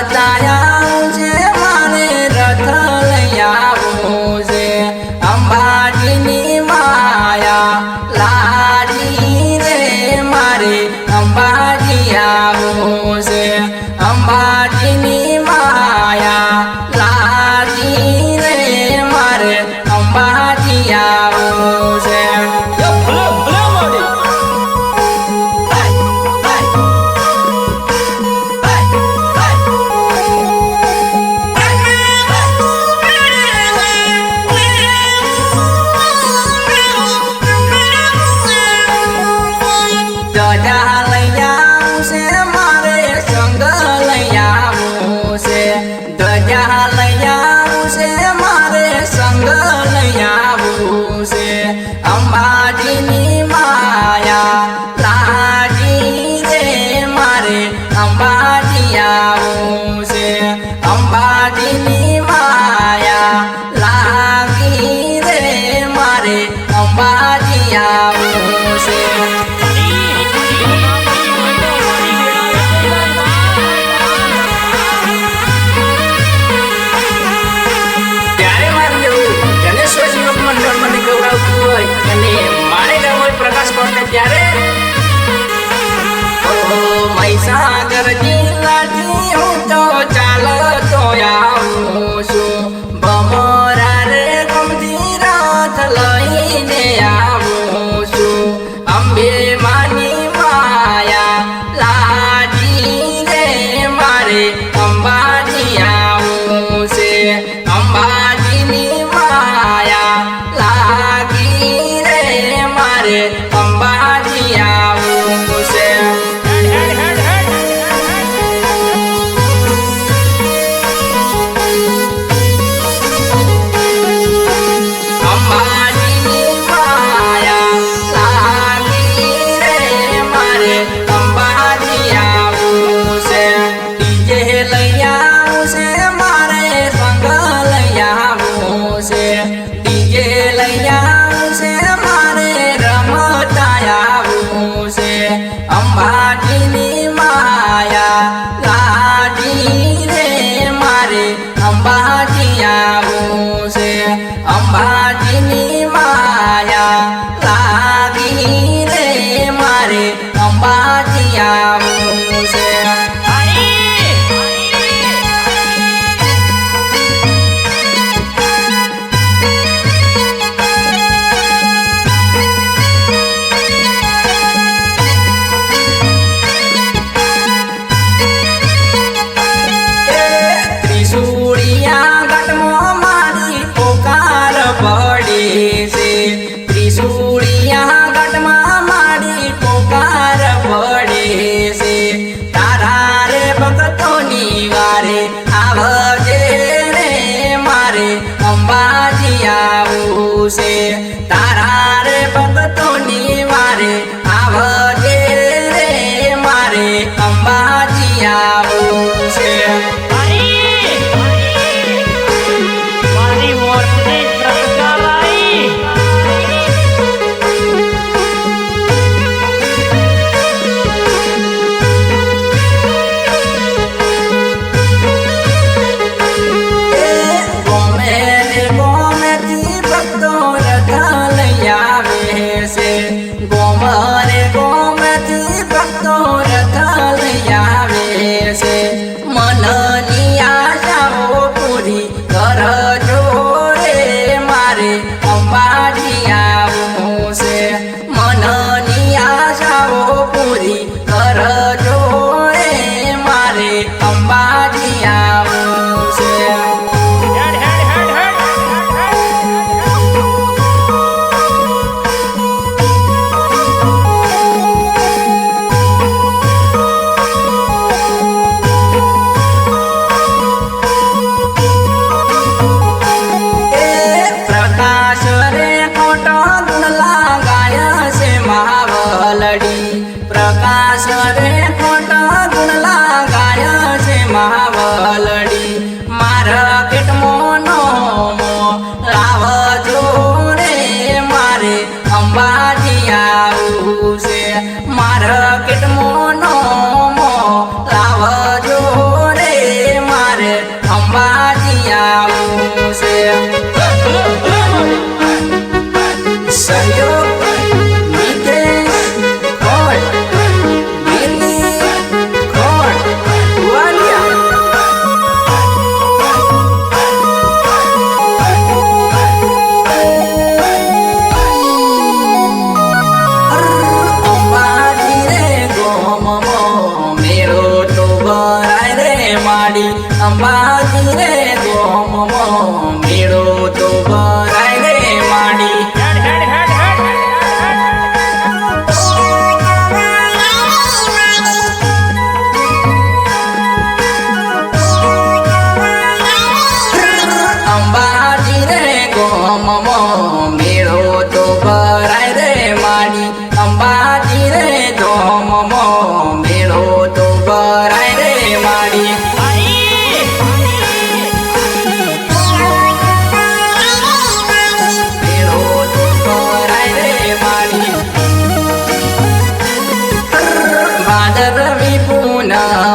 But છે તારા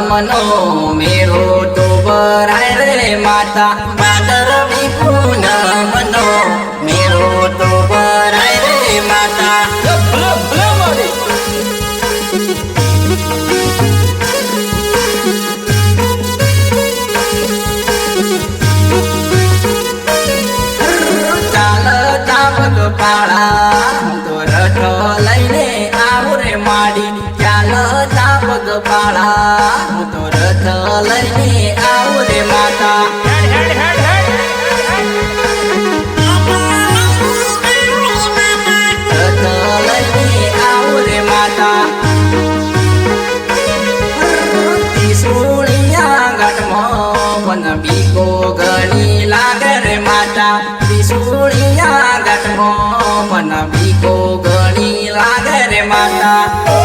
રામનો મેળો તો રે માતા. ભાદરવી પૂનમનો મેળો તો ભરાય રે માતા. પાળા, તો રઠો લઈને આવું રે માડી. ચાલો બાળા, હું માતા. રથ લઈને માતા. ત્રિશુળિયા ગઢમાં વન બીકો ગણી માતા. ત્રિશુળિયા ગઢમાં વન બીકો ગણી લાગે રે માતા.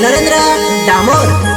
નરેન્દ્ર ડામોર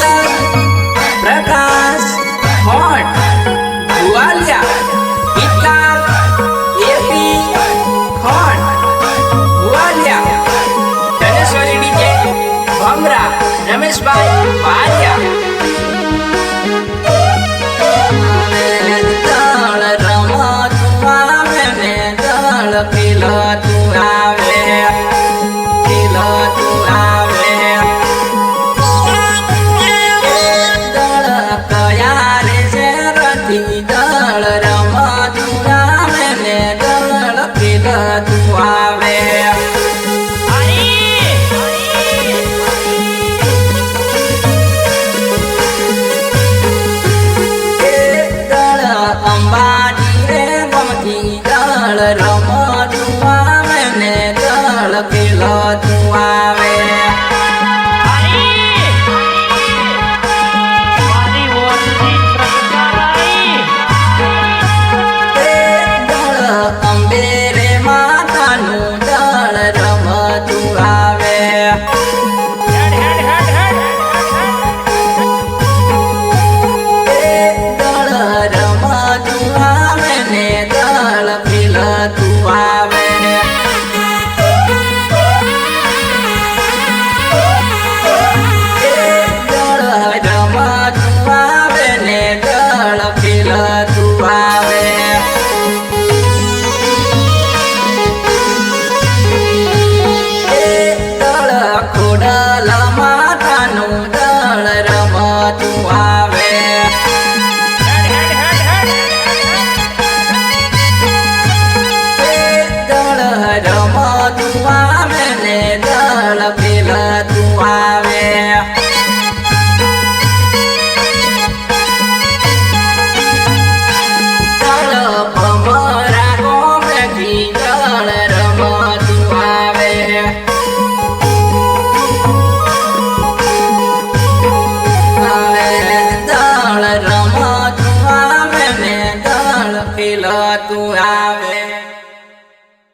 yeah.